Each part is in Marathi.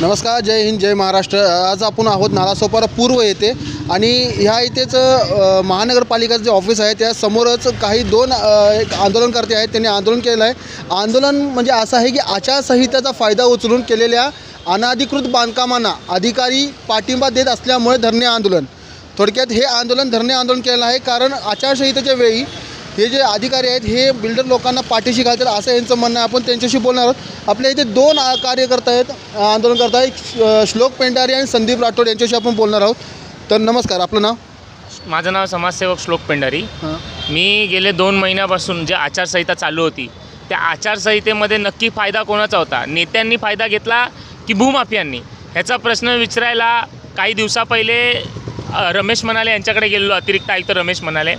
नमस्कार जय हिंद जय महाराष्ट्र. आज आपण आहोत नालासोपारा पूर्व येथे आणि ह्या इथेच महानगरपालिकाचं जे ऑफिस आहे त्या समोरच काही दोन एक आंदोलनकर्ते आहेत त्यांनी आंदोलन केलेलं आहे. आंदोलन म्हणजे असं आहे की आचारसंहितेचा फायदा उचलून केलेल्या अनाधिकृत बांधकामांना अधिकारी पाठिंबा देत असल्यामुळे धरणे आंदोलन. थोडक्यात हे आंदोलन धरणे आंदोलन केलेलं आहे. कारण आचारसंहितेच्या वेळी हे जे अधिकारी आहेत हे बिल्डर लोकांना पाठीशी घालतात असं यांचं म्हणणं आहे. आपण त्यांच्याशी बोलणार आहोत. आपल्या इथे दोन कार्यकर्ता आहेत आंदोलन करता आहेत. श्लोक पेंडारी आणि संदीप राठोड यांच्याशी आपण बोलणार आहोत. तर नमस्कार आपलं नाव? माझं नाव समाजसेवक श्लोक पेंडारी हां. मी गेले दोन महिन्यापासून जे आचारसंहिता चालू होती त्या आचारसंहितेमध्ये नक्की फायदा कोणाचा होता? नेत्यांनी फायदा घेतला की भूमाफियांनी? ह्याचा प्रश्न विचारायला काही दिवसा पहिले रमेश म्हणाले यांच्याकडे गेलेलो अतिरिक्त आयुक्त रमेश म्हणाले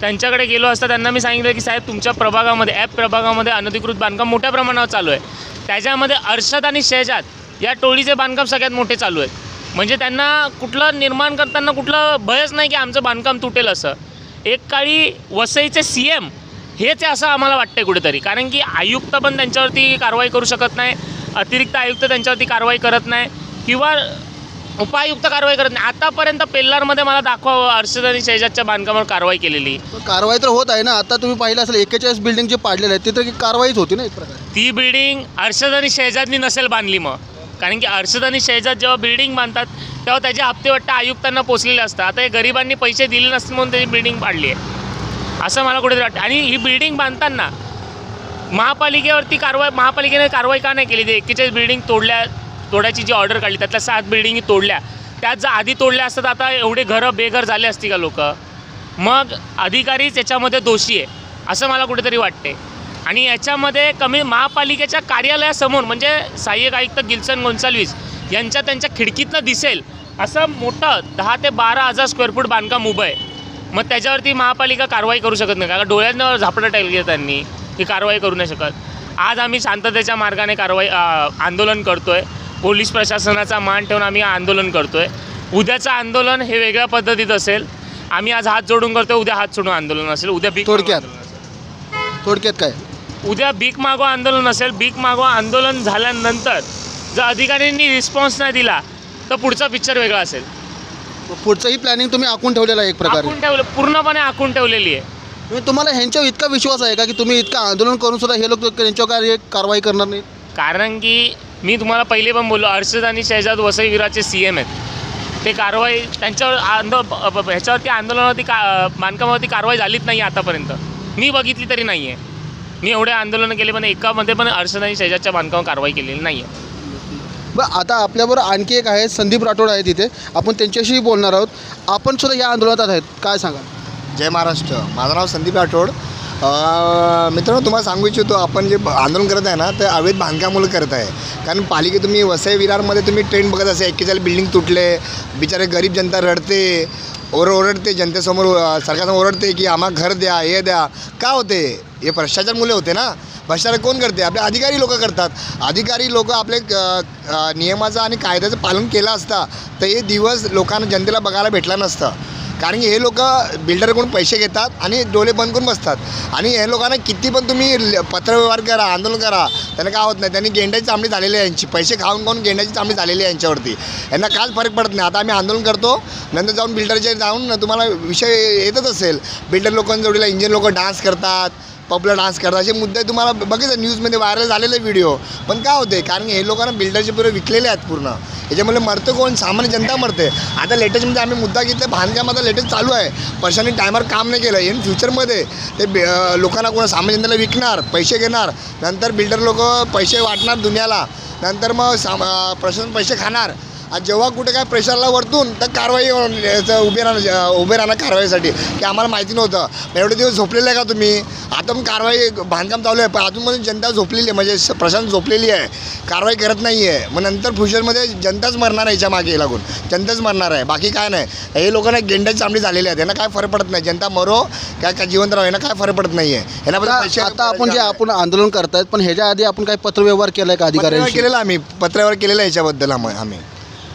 त्यांच्याकडे गेलो असता त्यांना मी सांगितलं की साहेब तुमच्या प्रभागामध्ये ॲप प्रभागामध्ये अनधिकृत बांधकाम मोठ्या प्रमाणावर चालू आहे. त्याच्यामध्ये अर्षद आणि शहजाद या टोळीचे बांधकाम सगळ्यात मोठे चालू आहेत. म्हणजे त्यांना कुठलं निर्माण करताना कुठलं भयच नाही की आमचं बांधकाम तुटेल असं. एक काळी वसईचे सी एम हेच असं आम्हाला वाटतंय कुठेतरी. कारण की आयुक्त पण त्यांच्यावरती कारवाई करू शकत नाही अतिरिक्त आयुक्त त्यांच्यावरती कारवाई करत नाही किंवा उपायुक्त कारवाई करत नाही. आतापर्यंत पेल्लारमध्ये मला दाखवावं अर्षद आणि शहजादच्या बांधकामावर कारवाई केलेली. पण कारवाई तर होत आहे ना. आता तुम्ही पाहिलं असेल एकेचाळीस बिल्डिंग जे पाडलेले आहेत तिथे कारवाईच होती ना एक प्रकारे? ती बिल्डिंग अर्षद आणि शहजादनी नसेल बांधली मग. कारण की अर्षद आणि शहजाद जेव्हा बिल्डिंग बांधतात तेव्हा त्याचे हप्ते वाटतं आयुक्तांना पोचलेले असतात. आता हे गरिबांनी पैसे दिले नसते म्हणून त्याची बिल्डिंग पाडली आहे. असं मला कुठेतरी वाटतं. आणि ही बिल्डिंग बांधताना महापालिकेवरती कारवाई महापालिकेने कारवाई का नाही केली? ते एकेचाळीस बिल्डिंग तोडल्या तोडायची जी ऑर्डर काढली त्यातल्या सात बिल्डिंगी तोडल्या. त्यात जर आधी तोडल्या असतात आता एवढे घरं बेघर झाले असती का लोक? मग अधिकारीच याच्यामध्ये दोषी आहे असं मला कुठेतरी वाटते आणि याच्यामध्ये कमी महापालिकेच्या कार्यालयासमोर म्हणजे सहाय्यक आयुक्त गिल्सन गोन्साल्विस यांच्या त्यांच्या खिडकीतनं दिसेल असं मोठं दहा ते बारा हजार स्क्वेअर फूट बांधकाम उभं आहे. मग त्याच्यावरती महापालिका कारवाई करू शकत नाही कारण डोळ्यांवर झापडं टाकली त्यांनी की कारवाई करू नाही शकत. आज आम्ही शांततेच्या मार्गाने कारवाई आंदोलन करतो आहे पोलीस प्रशासनाचा मान ठेवून आम्ही आंदोलन करतोय. उद्याचं आंदोलन हे वेगळ्या पद्धतीत असेल. आम्ही आज हात जोडून करतोय उद्या हात सोडून आंदोलन असेल. उद्या भीक थोडक्यात. थोडक्यात काय? उद्या भीक मागो आंदोलन असेल. भीक मागो आंदोलन झाल्यानंतर जर अधिकाऱ्यांनी रिस्पॉन्स नाही दिला तर पुढचा पिक्चर वेगळा असेल. पुढचंही प्लॅनिंग तुम्ही आखून ठेवलेलं आहे एक प्रकारे. आखून ठेवलं पूर्णपणे आखून ठेवलेली आहे. म्हणजे तुम्हाला ह्यांच्यावर इतका विश्वास आहे का की तुम्ही इतकं आंदोलन करून सुद्धा हे लोक त्यांच्यावर काय कारवाई करणार नाही कारण की मी तुम्हाला पहिले पण बोललो अर्षद आणि शहजाद वसई विराचे सी एम आहेत. ते कारवाई त्यांच्यावर आंदो ह्याच्यावरती आंदोलनावरती का बांधकामावरती कारवाई झालीच नाही आतापर्यंत. मी बघितली तरी नाही आहे मी एवढे आंदोलनं केले पण एकामध्ये पण अर्षद आणि शहजादच्या बांधकामावर कारवाई केलेली नाही आहे बरं आता आपल्याबरोबर आणखी एक आहे संदीप राठोड आहे तिथे. आपण त्यांच्याशी बोलणार आहोत. आपण सुद्धा या आंदोलनात आहेत. काय सांगाल? जय महाराष्ट्र. माझं नाव संदीप राठोड. मित्रांनो तुम्हाला सांगू इच्छितो आपण जे आंदोलन करत आहे ना ते अवैध बांधकामुळे करत आहे. कारण पालिके तुम्ही वसई विरारमध्ये तुम्ही ट्रेन बघत असेल एक्केचाळीस बिल्डिंग तुटले बिचारे गरीब जनता रडते ओर ओरडते जनतेसमोर सरकारसमोर ओरडते की आम्हाला घर द्या हे द्या. का होते? हे भ्रष्टाचार मुले होते ना. भ्रष्टाचार कोण करते? आपले अधिकारी लोक करतात. अधिकारी लोक आपले नियमाचं आणि कायद्याचं पालन केलं असता तर हे दिवस लोकांना जनतेला बघायला भेटला नसतं. कारण की हे लोक बिल्डरकडून पैसे घेतात आणि डोळे बंद करून बसतात. आणि हे लोकांना किती पण तुम्ही ल- पत्रव्यवहार करा आंदोलन करा त्यांना काय होत नाही. त्यांनी गेंड्याची चांबडी झालेली आहे यांची. पैसे खाऊन खाऊन गेंड्याची चांबडी झालेली आहे यांच्यावरती. यांना काच फरक पडत नाही. आता आम्ही आंदोलन करतो नंतर जाऊन बिल्डरचे जाऊन तुम्हाला विषय येतच असेल. बिल्डर लोकांजवळीला इंजिन लोक डान्स करतात पबला डान्स करतात. असे मुद्दे तुम्हाला बघितलं न्यूजमध्ये व्हायरल झालेले व्हिडिओ. पण काय होते कारण की हे लोकांना बिल्डरचे पुरे विकलेले आहेत पूर्ण. याच्यामुळे मरतं कोण? सामान्य जनता मरते. आता लेटेस्टमध्ये आम्ही मुद्दा घेतला बांधकाम आता लेटेस्ट चालू आहे. पैशांनी टायमावर काम नाही केलं. इन फ्युचरमध्ये ते लोकांना कोणा सामान्य जनतेला विकणार पैसे घेणार नंतर बिल्डर लोक पैसे वाटणार दुनियाला. नंतर मग साम प्रशासन पैसे खाणार. आणि जेव्हा कुठे काय प्रेशरला वरतून तर कारवाई उभे राहणं उभे राहणं कारवाईसाठी. की आम्हाला माहिती नव्हतं. एवढे दिवस झोपलेले आहे का तुम्ही? आता पण कारवाई बांधकाम चालू आहे. पण अजूनमध्ये जनता झोपलेली आहे. म्हणजे प्रशासन झोपलेली आहे. कारवाई करत नाही आहे. मग नंतर फ्युचरमध्ये जनताच मरणार आहे याच्या मागे लागून. जनताच मरणार आहे. बाकी काय नाही. हे लोकांना गेंड्याची चांबडी झालेली आहे यांना काय फरक पडत नाही. जनता मरो काय काय जिवंत राहो यांना काय फरक पडत नाही आहे? यांना आता आपण जे आपण आंदोलन करतायत पण ह्याच्या आधी आपण काही पत्रव्यवहार केलाय का पत्रव्यवहार अधिकाऱ्यांशी केलेला आम्ही. पत्रव्यवहार केलेला आहे याच्याबद्दल आम्ही.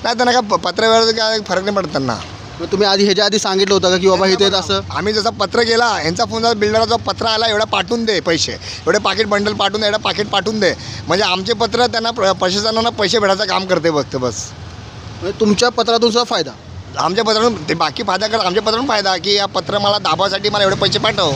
नाही त्यांना काय प- पत्रव्यवहाराचा काय फरक नाही पडत त्यांना. मग तुम्ही आधी ह्याच्या आधी सांगितलं होतं का की बाबा इथे असं? आम्ही जसं पत्र केला यांचा फोन बिल्डरचा जो पत्र आला एवढा पाठवून दे पैसे. एवढे पाकिट बंडल पाठवून दे एवढा पाकिट पाठवून दे. म्हणजे आमचे पत्र त्यांना प्र- प्रशासनानं पैसे भेटायचं काम करते बघतं बस. म्हणजे तुमच्या पत्रातून सुद्धा फायदा? आमच्या पत्रातून ते बाकी फायदा कर आमच्या पत्रातून फायदा की या पत्र मला दाबासाठी मला एवढे पैसे पाठव.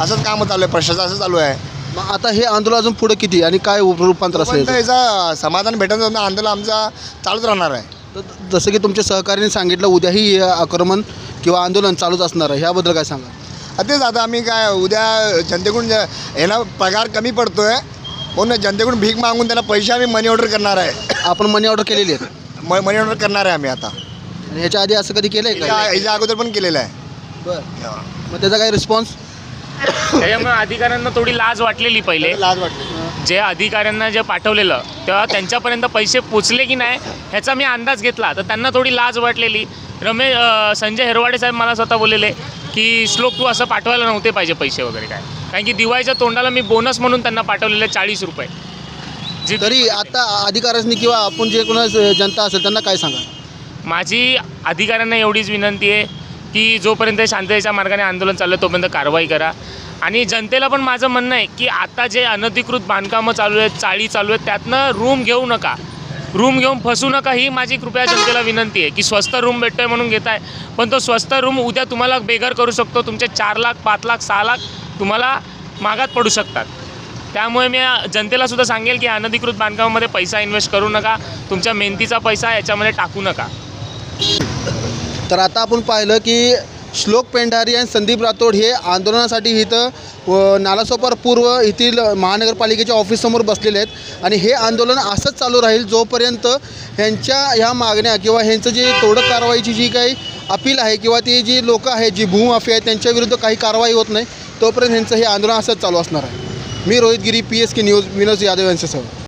असंच काम चालू आहे प्रशासन असं चालू आहे. मग आता हे आंदोलन अजून पुढे किती आणि काय रूपांतर असेल याचा? समाधान भेटत आंदोलन आमचा चालूच राहणार आहे. तर जसं की तुमच्या सहकार्याने सांगितलं उद्याही हे आक्रमण किंवा आंदोलन चालूच असणार आहे. ह्याबद्दल काय सांगा तेच आता आम्ही काय उद्या जनतेकडून ज- यांना पगार कमी पडतो आहे म्हणून जनतेकडून भीक मागून त्यांना पैसे आम्ही मनी ऑर्डर करणार आहे. आपण मनी ऑर्डर केलेली आहे म मनी ऑर्डर करणार आहे आम्ही आता. आणि ह्याच्या आधी असं कधी केलं आहे याच्या का याच्या अगोदर पण केलेलं आहे. बरं. मग त्याचा काय रिस्पॉन्स अधिकाऱ्यांना थोडी लाज वाटलेली पहिले. लाज वाटते जे अधिकाऱ्यांना जे पाठवलेलं तेव्हा त्यांच्यापर्यंत पैसे पोचले की नाही ह्याचा मी अंदाज घेतला. तर त्यांना थोडी लाज वाटलेली. रमेश संजय हेरवाडे साहेब मला स्वतः बोललेले की श्लोक तू असं पाठवायला नव्हते पाहिजे पैसे वगैरे काय. कारण की दिवाळीच्या तोंडाला मी बोनस म्हणून त्यांना पाठवलेले चाळीस रुपये. जी तरी आता अधिकाऱ्यांनी किंवा आपण जे कोणा जनता असेल त्यांना काय सांगा माझी अधिकाऱ्यांना एवढीच विनंती आहे की जोपर्यंत शांततेच्या मार्गाने आंदोलन चाललं आहे तोपर्यंत कारवाई करा. आणि जनतेला पण माझं म्हणणं आहे की आता जे अनधिकृत बांधकामं चालू आहेत चाळी चालू आहेत त्यातनं रूम घेऊ नका. रूम घेऊन फसू नका ही माझी कृपया जनतेला विनंती आहे की स्वस्त रूम भेटतोय म्हणून घेताय पण तो स्वस्त रूम उद्या तुम्हाला बेघर करू शकतो तुमचे चार लाख पाच लाख सहा लाख तुम्हाला मागात पडू शकतात. त्यामुळे मी जनतेला सुद्धा सांगेल की अनधिकृत बांधकामामध्ये पैसा इन्व्हेस्ट करू नका तुमच्या मेहनतीचा पैसा याच्यामध्ये टाकू नका. तर आता आपण पाहिलं की श्लोक पेंढारी आणि संदीप राठोड हे आंदोलनासाठी इथं व नालासोपार पूर्व येथील महानगरपालिकेच्या ऑफिससमोर बसलेले आहेत. आणि हे आंदोलन असंच चालू राहील जोपर्यंत ह्यांच्या ह्या मागण्या किंवा ह्यांचं जे तोडक कारवाईची जी काही अपील आहे किंवा ती जी लोकं आहेत जी भूमाफी आहे त्यांच्याविरुद्ध काही कारवाई होत नाही तोपर्यंत ह्यांचं हे आंदोलन असंच चालू असणार आहे. मी Rohit Giri P S K news Vinod Yadav यांच्यासह.